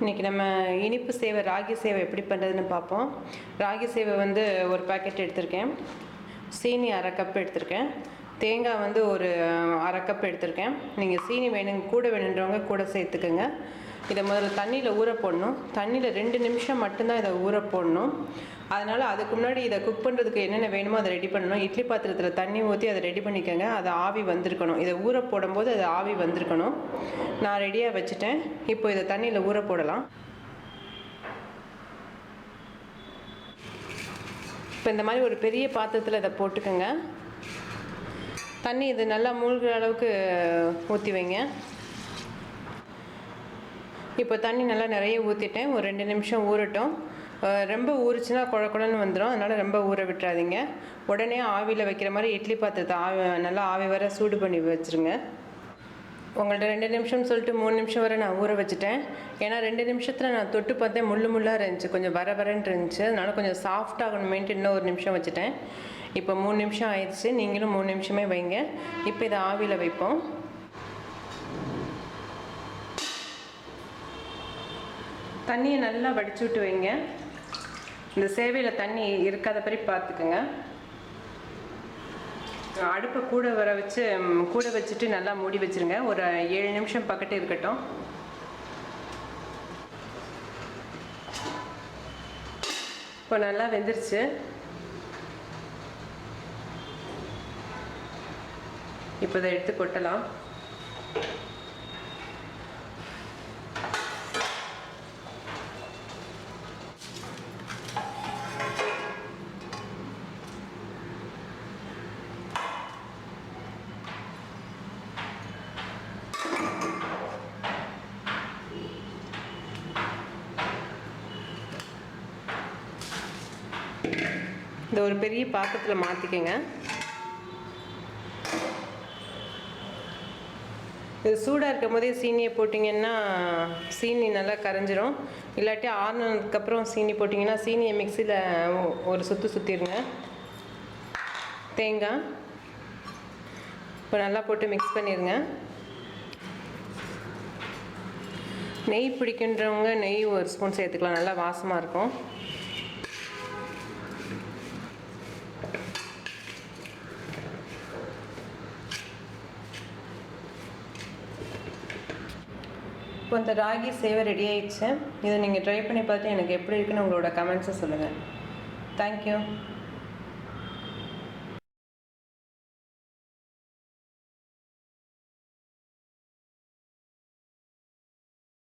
இன்றைக்கி நம்ம இனிப்பு சேவை ராகி சேவை எப்படி பண்ணுறதுன்னு பார்ப்போம். ராகி சேவை வந்து ஒரு பாக்கெட் எடுத்திருக்கேன். சீனி அரை கப் எடுத்திருக்கேன். தேங்காய் வந்து ஒரு அரை கப் எடுத்திருக்கேன். நீங்கள் சீனி வேணுங்க கூட வேணுன்றவங்க கூட சேர்த்துக்கோங்க. இதை முதல்ல தண்ணியில் ஊற போடணும். தண்ணியில் ரெண்டு நிமிஷம் மட்டும்தான் இதை ஊற போடணும். அதனால் அதுக்கு முன்னாடி இதை குக் பண்ணுறதுக்கு என்னென்ன வேணுமோ அதை ரெடி பண்ணணும். இட்லி பாத்திரத்தில் தண்ணி ஊற்றி அதை ரெடி பண்ணிக்கோங்க. அது ஆவி வந்திருக்கணும். இதை ஊற போடும்போது அது ஆவி வந்திருக்கணும். நான் ரெடியாக வச்சுட்டேன். இப்போ இதை தண்ணியில் ஊற போடலாம். இப்போ இந்த மாதிரி ஒரு பெரிய பாத்திரத்தில் இதை போட்டுக்கோங்க. தண்ணி இது நல்லா மூழ்கிற அளவுக்கு ஊற்றி வைங்க. இப்போ தண்ணி நல்லா நிறைய ஊற்றிட்டேன் ஒரு ரெண்டு நிமிஷம் ஊறட்டும். ரொம்ப ஊறிச்சுன்னா குழ குழன்னு வந்துடும் அதனால் ரொம்ப ஊற விட்டுறாதீங்க. உடனே ஆவியில் வைக்கிற மாதிரி இட்லி பாத்திரத்தை ஆவி நல்லா ஆவி வர சூடு பண்ணி வச்சுருங்க. உங்கள்கிட்ட ரெண்டு நிமிஷம் சொல்லிட்டு மூணு நிமிஷம் வரை நான் ஊற வச்சுட்டேன். ஏன்னா ரெண்டு நிமிஷத்தில் நான் தொட்டு பார்த்தேன் முள்ளு முள்ளாக இருந்துச்சு. கொஞ்சம் வர வரன்னு இருந்துச்சு. அதனால் கொஞ்சம் சாஃப்ட் மெயின்ட்டு இன்னும் ஒரு நிமிஷம் வச்சுட்டேன். இப்போ மூணு நிமிஷம் ஆயிடுச்சு. நீங்களும் மூணு நிமிஷமே வைங்க. இப்போ இதை ஆவியில் வைப்போம். தண்ணியை நல்லா வடிச்சு விட்டு வைங்க. இந்த சேவையில் தண்ணி இருக்காத மாதிரி பார்த்துக்குங்க அடுப்பை கூட வர வச்சு கூட வச்சுட்டு நல்லா மூடி வச்சிருங்க. ஒரு ஏழு நிமிஷம் பக்கத்து இருக்கட்டும். இப்போ நல்லா வெந்துருச்சு. இப்போ இதை எடுத்து கொட்டலாம். இந்த ஒரு பெரிய பாத்திரத்தில் மாற்றிக்கங்க இது சூடாக இருக்கும் போதே சீனியை போட்டிங்கன்னா சீனி நல்லா கரைஞ்சிரும். இல்லாட்டி ஆறுனதுக்கப்புறம் சீனி போட்டிங்கன்னா சீனியை மிக்சியில் ஒரு சுற்று சுற்றிடுங்க தேங்காய் இப்போ நல்லா போட்டு மிக்ஸ் பண்ணிடுங்க நெய் பிடிக்கின்றவங்க நெய் ஒரு ஸ்பூன் சேர்த்துக்கலாம். நல்லா வாசமாக இருக்கும். இப்போ இந்த ராகி சேவை ரெடி ஆயிடுச்சு. இதை நீங்கள் ட்ரை பண்ணி பார்த்து எனக்கு எப்படி இருக்குன்னு உங்களோட கமெண்ட்ஸை சொல்லுங்கள் தேங்க்யூ